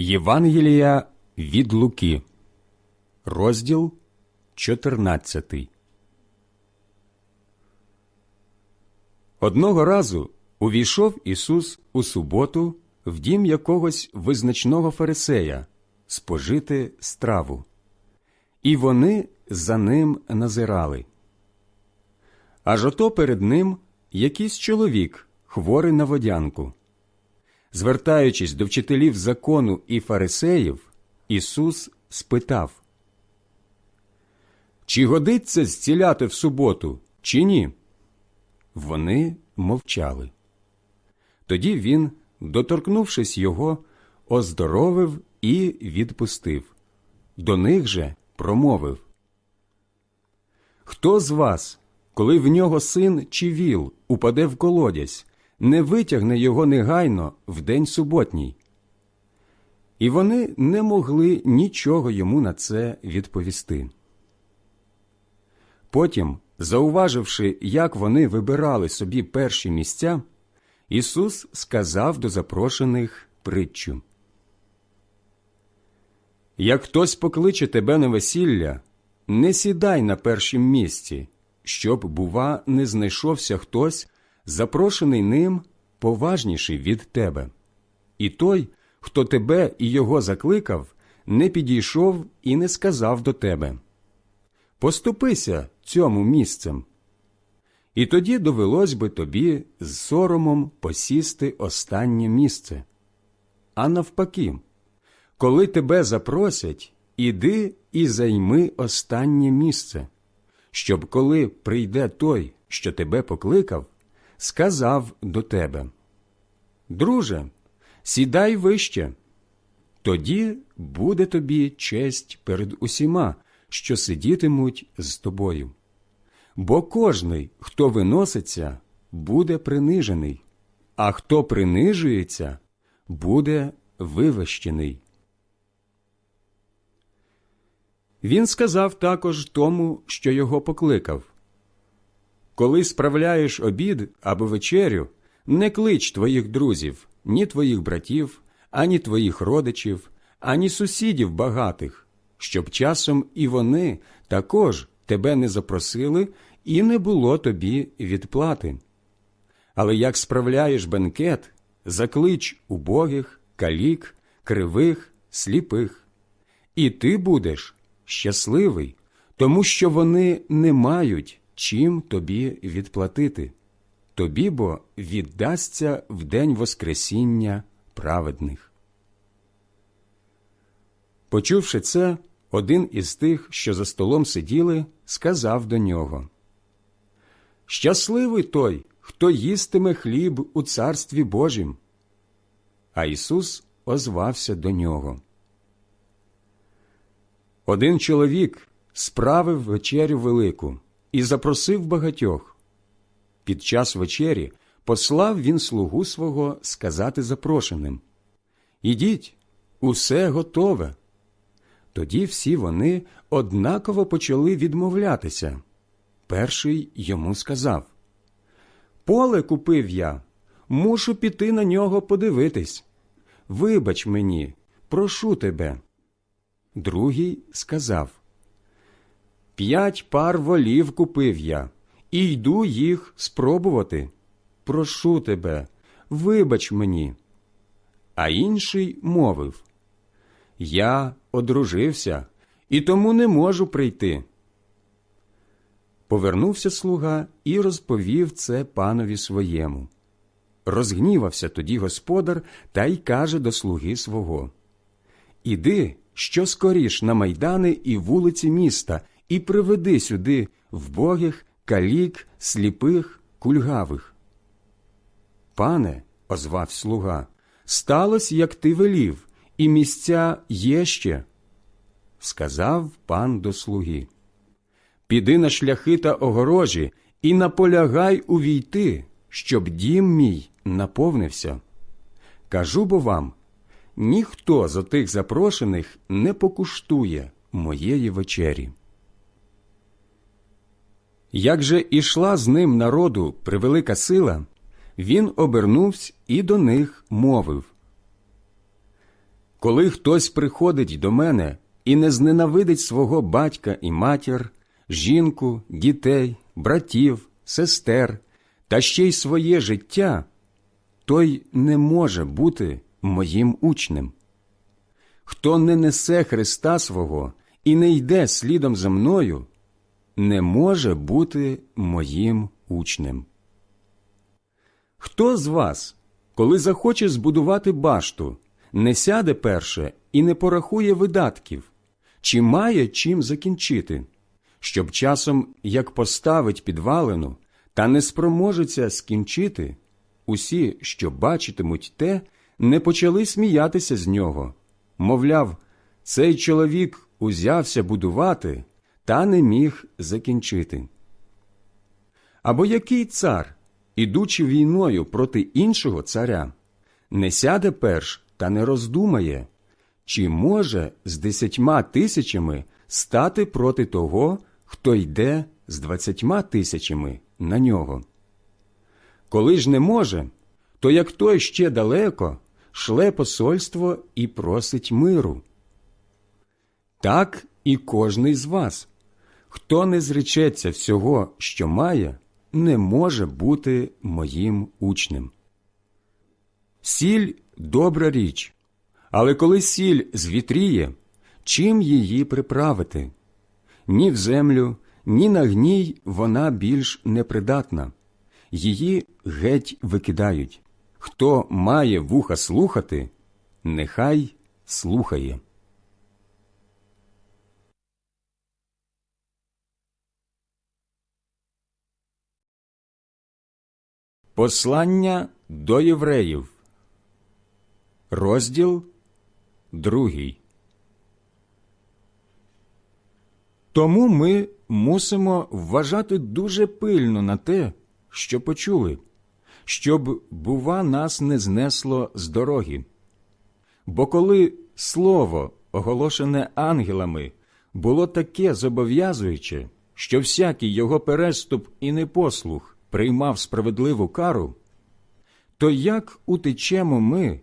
Євангелія від Луки, розділ 14. Одного разу увійшов Ісус у суботу в дім якогось визначного фарисея спожити страву, і вони за ним назирали. Аж ото перед ним якийсь чоловік, хворий на водянку. Звертаючись до вчителів закону і фарисеїв, Ісус спитав, Чи годиться зціляти в суботу, чи ні? Вони мовчали. Тоді він, доторкнувшись його, оздоровив і відпустив. До них же промовив Хто з вас, коли в нього син чи віл упаде в колодязь, не витягне його негайно в день суботній. І вони не могли нічого йому на це відповісти. Потім, зауваживши, як вони вибирали собі перші місця, Ісус сказав до запрошених притчу. Як хтось покличе тебе на весілля, не сідай на першім місці, щоб, бува, не знайшовся хтось, запрошений ним поважніший від тебе. І той, хто тебе і його закликав, не підійшов і не сказав до тебе Поступися цьому місцем. І тоді довелось би тобі з соромом посісти останнє місце. А навпаки, коли тебе запросять, іди і займи останнє місце, щоб коли прийде той, що тебе покликав, сказав до тебе Друже, сідай вище, тоді буде тобі честь перед усіма, що сидітимуть з тобою. Бо кожний, хто виноситься, буде принижений, а хто принижується, буде вивищений. Він сказав також тому, що його покликав Коли справляєш обід або вечерю, не клич твоїх друзів, ні твоїх братів, ані твоїх родичів, ані сусідів багатих, щоб часом і вони також тебе не запросили і не було тобі відплати. Але як справляєш бенкет, заклич убогих, калік, кривих, сліпих, і ти будеш щасливий, тому що вони не мають чим тобі відплатити. Тобі бо віддасться в день Воскресіння праведних. Почувши це, один із тих, що за столом сиділи, сказав до нього Щасливий той, хто їстиме хліб у царстві Божім. А Ісус озвався до нього. Один чоловік справив вечерю велику і запросив багатьох. Під час вечері послав він слугу свого сказати запрошеним Ідіть, усе готове. Тоді всі вони однаково почали відмовлятися. Перший йому сказав Поле купив я, мушу піти на нього подивитись. Вибач мені, прошу тебе. Другий сказав П'ять пар волів купив я, і йду їх спробувати. Прошу тебе, вибач мені. А інший мовив Я одружився і тому не можу прийти. Повернувся слуга і розповів це панові своєму. Розгнівався тоді господар та й каже до слуги свого Іди, що скоріш на майдани і вулиці міста, і приведи сюди вбогих, калік, сліпих, кульгавих. Пане, озвав слуга, сталося, як ти велів, і місця є ще. Сказав пан до слуги Піди на шляхи та огорожі і наполягай увійти, щоб дім мій наповнився. Кажу бо вам ніхто з отих запрошених не покуштує моєї вечері. Як же ішла з ним народу превелика сила, він обернувся і до них мовив Коли хтось приходить до мене і не зненавидить свого батька і матір, жінку, дітей, братів, сестер та ще й своє життя, той не може бути моїм учнем. Хто не несе Христа свого і не йде слідом за мною, не може бути моїм учнем. Хто з вас, коли захоче збудувати башту, не сяде перше і не порахує видатків, чи має чим закінчити, щоб часом, як поставить підвалину, та не спроможеться скінчити, усі, що бачитимуть те, не почали сміятися з нього, мовляв, цей чоловік узявся будувати та не міг закінчити. Або який цар, ідучи війною проти іншого царя, не сяде перш та не роздумає, чи може з десятьма тисячами стати проти того, хто йде з двадцятьма тисячами на нього. Коли ж не може, то як той ще далеко шле посольство і просить миру. Так і кожний з вас, хто не зречеться всього, що має, не може бути моїм учнем. Сіль добра річ, але коли сіль звітріє, чим її приправити? Ні в землю, ні на гній вона більш непридатна, її геть викидають. Хто має вуха слухати, нехай слухає. Послання до євреїв, розділ другий. Тому ми мусимо вважати дуже пильно на те, що почули, щоб, бува, нас не знесло з дороги. Бо коли слово, оголошене ангелами, було таке зобов'язуюче, що всякий його переступ і непослух приймав справедливу кару, то як утечемо ми,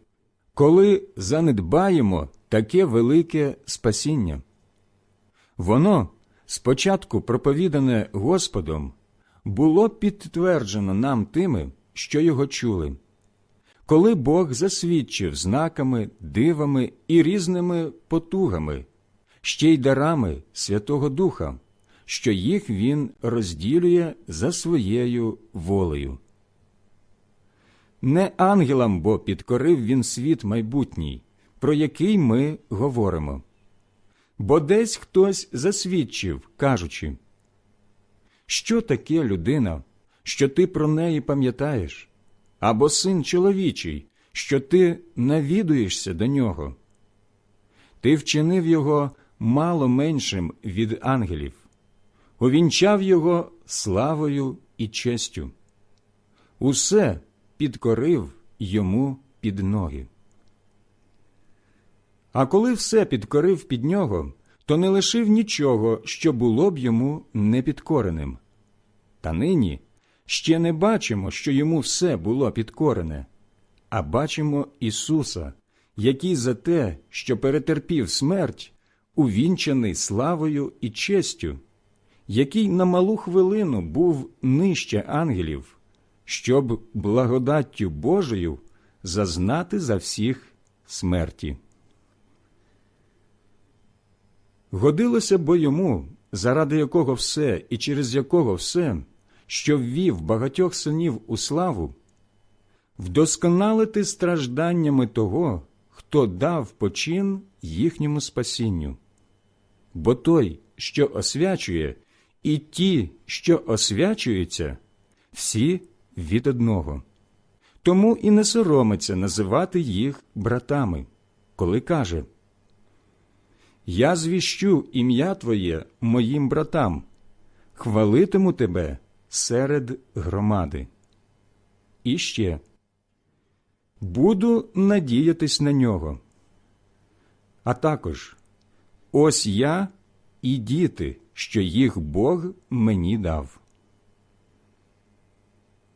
коли занедбаємо таке велике спасіння? Воно, спочатку проповідане Господом, було підтверджено нам тими, що його чули. Коли Бог засвідчив знаками, дивами і різними потугами, ще й дарами Святого Духа, що їх Він розділює за своєю волею. Не ангелам бо підкорив він світ майбутній, про який ми говоримо. Бо десь хтось засвідчив, кажучи, що таке людина, що ти про неї пам'ятаєш, або син чоловічий, що ти навідуєшся до нього. Ти вчинив його мало меншим від ангелів, увінчав його славою і честю. Усе підкорив йому під ноги. А коли все підкорив під нього, то не лишив нічого, що було б йому непідкореним. Та нині ще не бачимо, що йому все було підкорене, а бачимо Ісуса, який за те, що перетерпів смерть, увінчаний славою і честю, який на малу хвилину був нижче ангелів, щоб благодаттю Божою зазнати за всіх смерті. Годилося бо йому, заради якого все і через якого все, що ввів багатьох синів у славу, вдосконалити стражданнями того, хто дав почин їхньому спасінню. Бо той, що освячує, і ті, що освячуються, всі від одного. Тому і не соромиться називати їх братами, коли каже Я звіщу ім'я Твоє моїм братам, хвалитиму тебе серед громади. І ще буду надіятись на нього. А також ось я і діти, що їх Бог мені дав.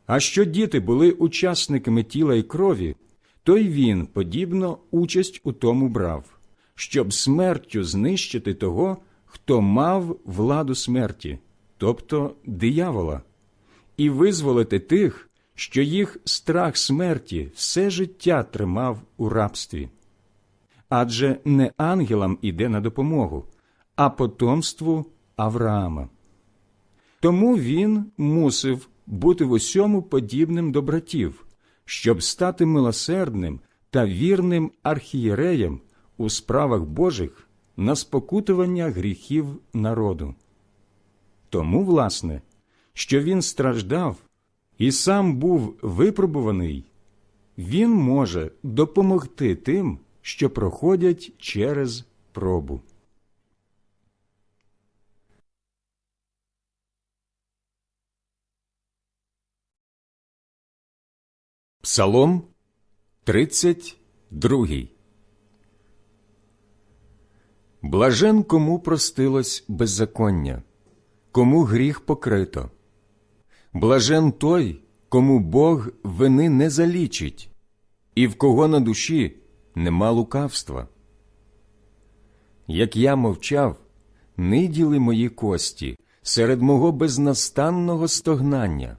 А що діти були учасниками тіла і крові, то й він, подібно, участь у тому брав, щоб смертю знищити того, хто мав владу смерті, тобто диявола, і визволити тих, що їх страх смерті все життя тримав у рабстві. Адже не ангелам іде на допомогу, а потомству Авраама. Тому він мусив бути в усьому подібним до братів, щоб стати милосердним та вірним архієреєм у справах Божих на спокутування гріхів народу. Тому, власне, що він страждав і сам був випробуваний, він може допомогти тим, що проходять через пробу. Псалом 32 Блажен кому простилось беззаконня, кому гріх покрито. Блажен той, кому Бог вини не залічить, і в кого на душі нема лукавства. Як я мовчав, ниділи мої кості серед мого безнастанного стогнання,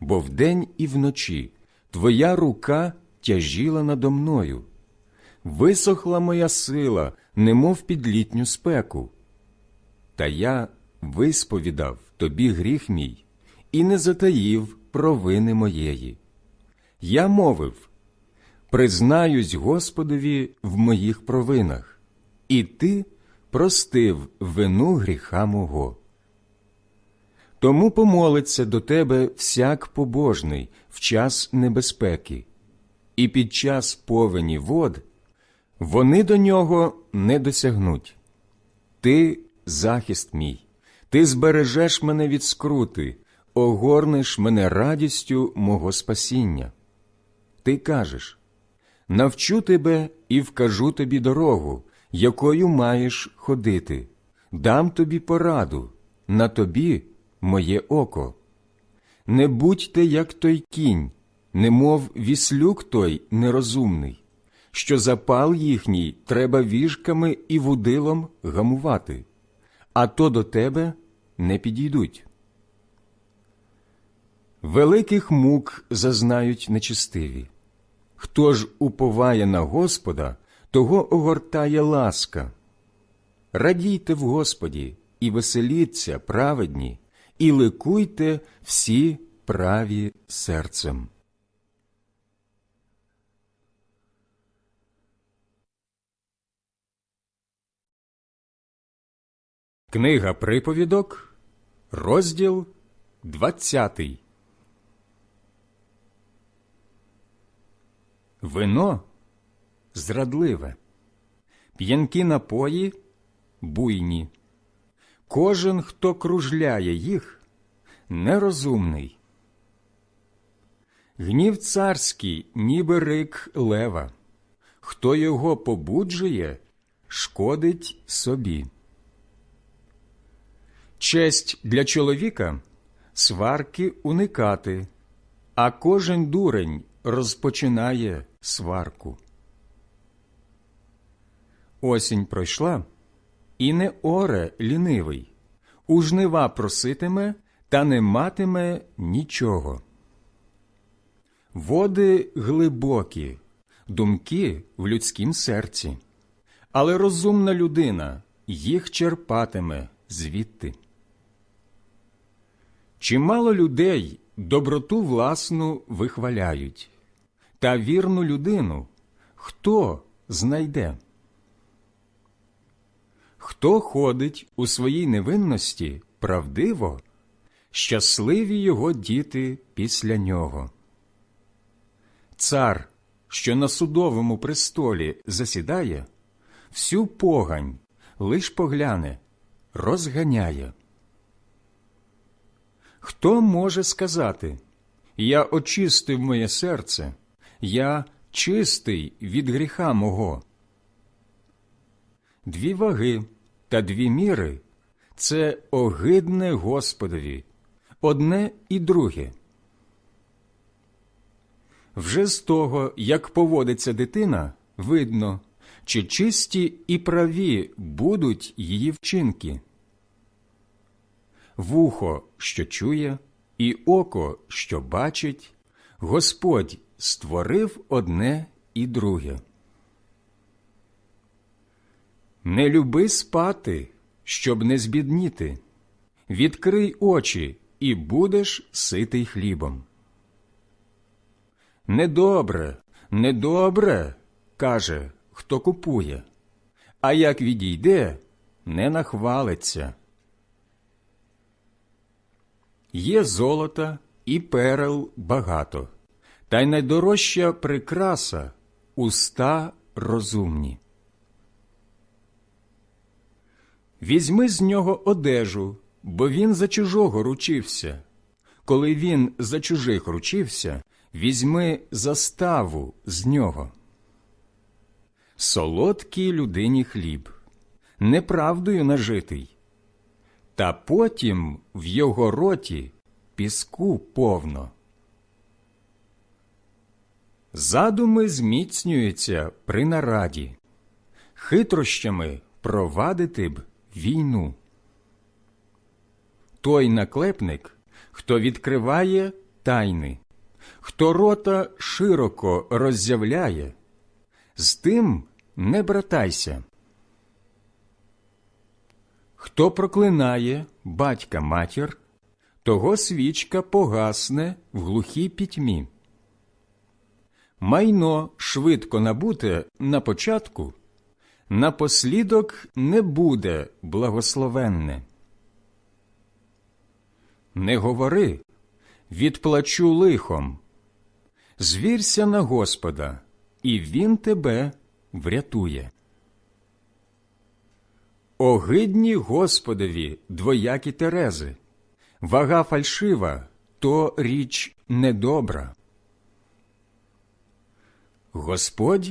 бо вдень і вночі твоя рука тяжіла надо мною, висохла моя сила, немов під літню спеку. Та я висповідав тобі гріх мій і не затаїв провини моєї. Я мовив признаюсь Господові в моїх провинах, і ти простив вину гріха мого. Тому помолиться до тебе всяк побожний в час небезпеки, і під час повені вод вони до нього не досягнуть. Ти захист мій, ти збережеш мене від скрути, огорнеш мене радістю мого спасіння. Ти кажеш навчу тебе і вкажу тобі дорогу, якою маєш ходити, дам тобі пораду, на тобі моє око. Не будьте, як той кінь, немов віслюк той нерозумний, що запал їхній треба віжками і вудилом гамувати, а то до тебе не підійдуть. Великих мук зазнають нечистиві. Хто ж уповає на Господа, того огортає ласка. Радійте в Господі і веселіться праведні, і ликуйте всі праві серцем. Книга приповідок, розділ двадцятий. Вино зрадливе, п'янкі напої буйні. Кожен, хто кружляє їх, нерозумний. Гнів царський, ніби рик лева, хто його побуджує, шкодить собі. Честь для чоловіка сварки уникати, а кожен дурень розпочинає сварку. Осінь пройшла, і не оре лінивий, у жнива проситиме та не матиме нічого. Води глибокі, думки в людськім серці, але розумна людина їх черпатиме звідти. Чимало людей доброту власну вихваляють, та вірну людину хто знайде? Хто ходить у своїй невинності правдиво, щасливі його діти після нього. Цар, що на судовому престолі засідає, всю погань лиш погляне, розганяє. Хто може сказати Я очистив моє серце, я чистий від гріха мого? Дві ваги та дві міри це огидне Господові, одне і друге. Вже з того, як поводиться дитина, видно, чи чисті і праві будуть її вчинки. Вухо, що чує, і око, що бачить, Господь створив одне і друге. Не люби спати, щоб не збідніти. Відкрий очі, і будеш ситий хлібом. Недобре, недобре, каже, хто купує, а як відійде, не нахвалиться. Є золота і перел багато, та й найдорожча прикраса уста розумні. Візьми з нього одежу, бо він за чужого ручився. Коли він за чужих ручився, візьми заставу з нього. Солодкий людині хліб, неправдою нажитий, та потім в його роті піску повно. Задуми зміцнюються при нараді, хитрощами провадити б війну. Той наклепник, хто відкриває тайни, хто рота широко роззявляє, з тим не братайся. Хто проклинає батька матір, того свічка погасне в глухій пітьмі. Майно швидко набуте на початку, напослідок не буде благословенне. Не говори, відплачу лихом. Звірся на Господа, і Він тебе врятує. Огидні Господові двоякі терези, вага фальшива то річ недобра. Господь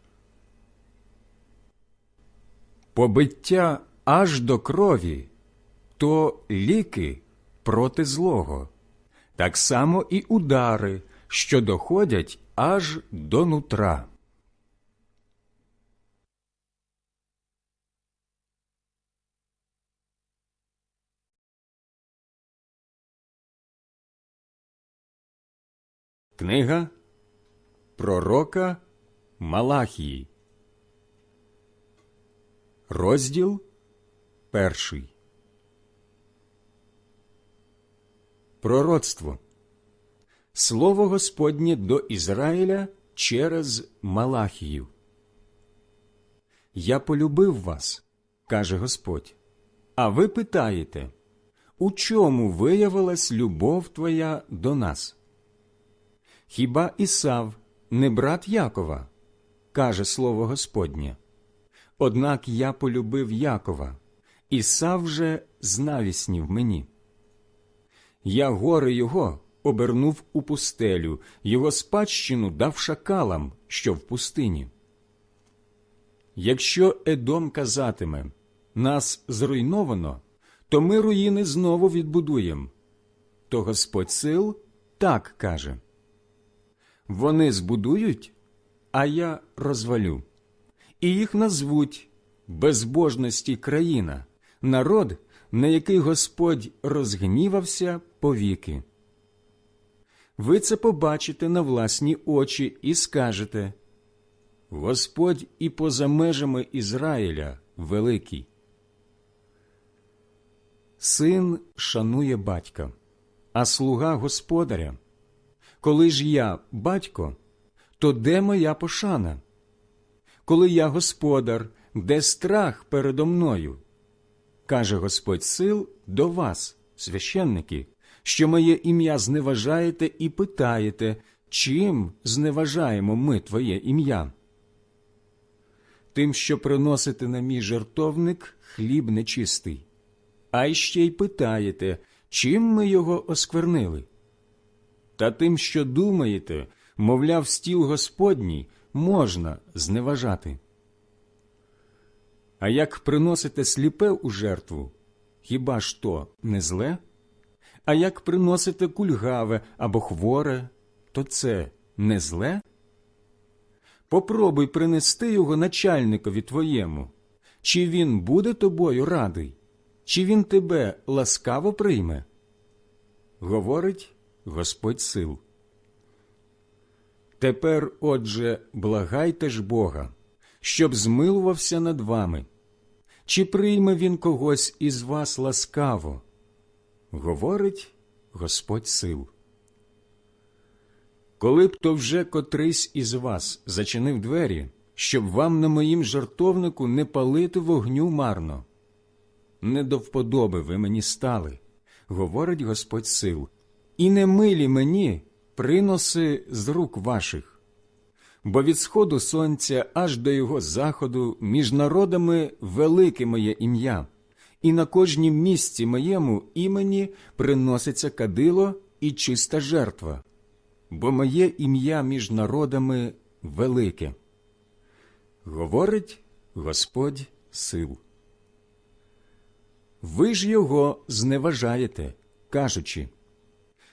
Побиття аж до крові то ліки проти злого, так само і удари, що доходять аж до нутра. Книга Пророка Малахії Розділ перший. Пророцтво. Слово Господнє до Ізраїля через Малахію. Я полюбив вас, каже Господь. А ви питаєте, у чому виявилась любов твоя до нас? Хіба Ісав не брат Якова? каже слово Господнє. Однак я полюбив Якова, Ісав же знавіснів мені. Я гори його обернув у пустелю, його спадщину дав шакалам, що в пустині. Якщо Едом казатиме нас зруйновано, то ми руїни знову відбудуємо. То Господь сил так каже Вони збудують, а я розвалю, і їх назвуть безбожності країна, народ, на який Господь розгнівався повіки. ви це побачите на власні очі і скажете Господь і поза межами Ізраїля великий. Син шанує батька, а слуга господаря. Коли ж я батько, то де моя пошана? Коли я господар, де страх передо мною? Каже Господь сил до вас, священники, що моє ім'я зневажаєте і питаєте, чим зневажаємо ми Твоє ім'я? Тим, що приносите на мій жертовник хліб нечистий, а ще й питаєте, чим ми його осквернили? Та тим, що думаєте, мовляв, стіл Господній можна зневажати. А як приносите сліпе у жертву, хіба ж то не зле? А як приносите кульгаве або хворе, то це не зле? Попробуй принести його начальникові твоєму. Чи він буде тобою радий, чи він тебе ласкаво прийме? Говорить Господь сил. Тепер, отже, благайте ж Бога, щоб змилувався над вами. Чи прийме він когось із вас ласкаво? Говорить Господь сил. Коли б то вже котрийсь із вас зачинив двері, щоб вам на моїм жартовнику не палити вогню марно. Не до вподоби ви мені стали, говорить Господь сил, і не милі мені приноси з рук ваших. Бо від сходу сонця аж до його заходу між народами велике моє ім'я, і на кожнім місці моєму імені приноситься кадило і чиста жертва, бо моє ім'я між народами велике. Говорить Господь сил. Ви ж його зневажаєте, кажучи,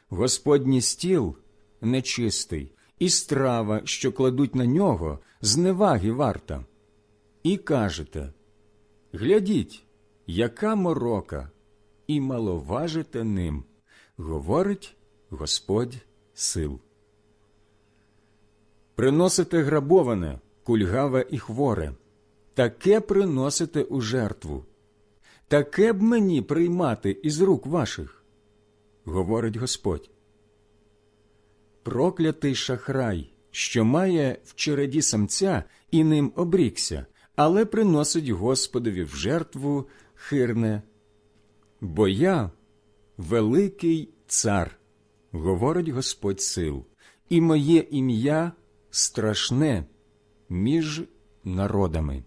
Господній стіл нечистий, і страва, що кладуть на нього, зневаги варта. І кажете Глядіть, яка морока, і маловажите ним, говорить Господь сил. Приносите грабоване, кульгаве і хворе, таке приносите у жертву. Таке б мені приймати із рук ваших, говорить Господь. Проклятий шахрай, що має в череді самця і ним обрікся, але приносить Господові в жертву хирне. Бо я великий цар, говорить Господь сил, і моє ім'я страшне між народами.